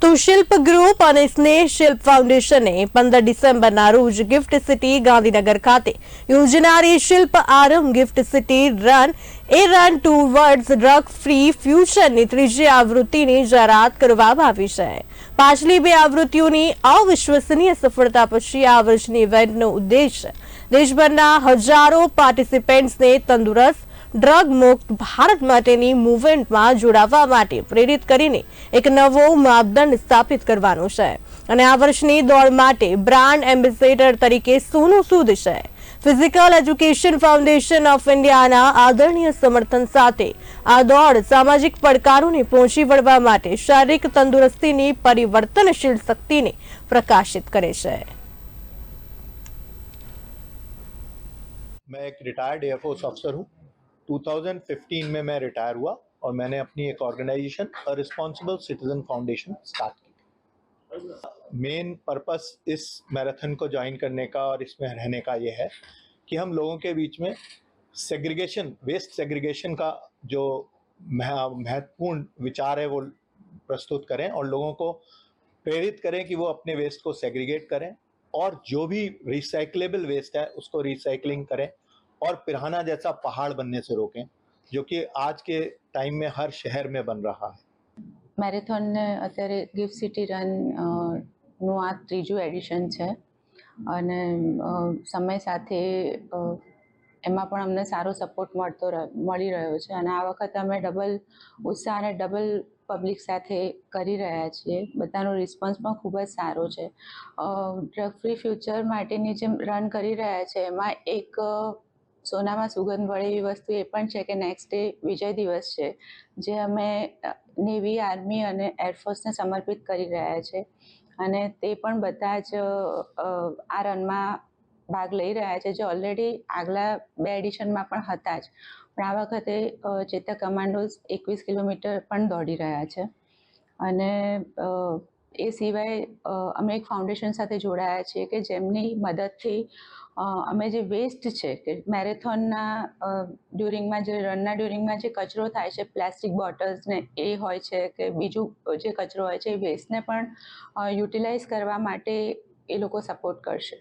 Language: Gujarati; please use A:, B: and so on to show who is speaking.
A: તો શિલ્પ ગ્રુપ અને સ્નેહ શિલ્પ ફાઉન્ડેશને પંદર ડિસેમ્બરના રોજ ગિફ્ટ સિટી ગાંધીનગર ખાતે યોજનારી Shilp Aarambh GIFT City run a run towards drug free ફ્યુચરની ત્રીજી આવૃત્તિની જાહેરાત કરવામાં આવી છે. પાછલી બે આવૃત્તિઓની અવિશ્વસનીય સફળતા પછી આ વર્ષની ઇવેન્ટનો ઉદ્દેશ દેશભરના હજારો પાર્ટિસિપેન્ટ્સને તંદુરસ્ત ડ્રગ મુક્ત ભારત માટેની મુવમેન્ટમાં જોડાવા માટે પ્રેરિત કરીને એક નવો માપદંડ સ્થાપિત કરવાનો છે અને આ વર્ષની દોડ માટે બ્રાન્ડ એમ્બેસેડર તરીકે સોનુ સૂદ છે ફિઝિકલ એજ્યુકેશન ફાઉન્ડેશન ઓફ ઇન્ડિયાના આદરણીય સમર્થન સાથે આ દોડ સામાજિક પડકારોને પહોંચી વળવા માટે શારીરિક તંદુરસ્તીની પરિવર્તનશીલ શક્તિને પ્રકાશિત કરે છે
B: मैं एक रिटायर्ड एयरफोर्स अफसर हूँ 2015 में मैं रिटायर हुआ और मैंने अपनी एक organisation responsible citizen foundation start की। मेन पर्पस इस मैराथन को ज्वाइन करने का और इसमें रहने का ये है कि हम लोगों के बीच में सेग्रीगेशन वेस्ट सेग्रीगेशन का जो महत्वपूर्ण विचार है वो प्रस्तुत करें और लोगों को प्रेरित करें कि वो अपने वेस्ट को सेग्रीगेट करें और जो भी रिसाइकलेबल वेस्ट है उसको रिसाइकलिंग करें। और पिराना जैसा पहाड़ बनने से रोकें जो कि आज के टाइम में हर शहर में बन रहा है
C: મેરેથોનને અત્યારે ગિફ્ટ સિટી રન અ, નું આ ત્રીજું એડિશન છે અને અ, સમય સાથે અ, એમાં પણ અમને સારો સપોર્ટ મળતો રહ- મળી રહ્યો છે અને આ વખતે અમે ડબલ ઉત્સાહ અને ડબલ પબ્લિક સાથે કરી રહ્યા છીએ બધાનો રિસ્પોન્સ પણ ખૂબ જ સારો છે ડ્રગ ફ્રી ફ્યુચર માટેની જે રન કરી રહ્યા છે એમાં એક અ, સોનામાં સુગંધ વળે એવી વસ્તુ એ પણ છે કે નેક્સ્ટ ડે વિજય દિવસ છે, જે અમે નેવી આર્મી અને એરફોર્સને સમર્પિત કરી રહ્યા છે. અને તે પણ બધા જ આ રનમાં ભાગ લઈ રહ્યા છે, જે ઓલરેડી આગલા બે એડિશનમાં પણ હતા જ. પણ આ વખતે ચેતક કમાન્ડોઝ એકવીસ કિલોમીટર પણ દોડી રહ્યા છે. અને એ સિવાય અમે એક ફાઉન્ડેશન સાથે જોડાયા છીએ કે જેમની મદદથી અમે જે વેસ્ટ છે કે મેરેથોનના ડ્યુરિંગમાં જે રનના ડ્યુરિંગમાં જે કચરો થાય છે પ્લાસ્ટિક બોટલ્સ ને એ હોય છે કે બીજું જે કચરો હોય છે એ વેસ્ટને પણ યુટિલાઇઝ કરવા માટે એ લોકો સપોર્ટ કરશે.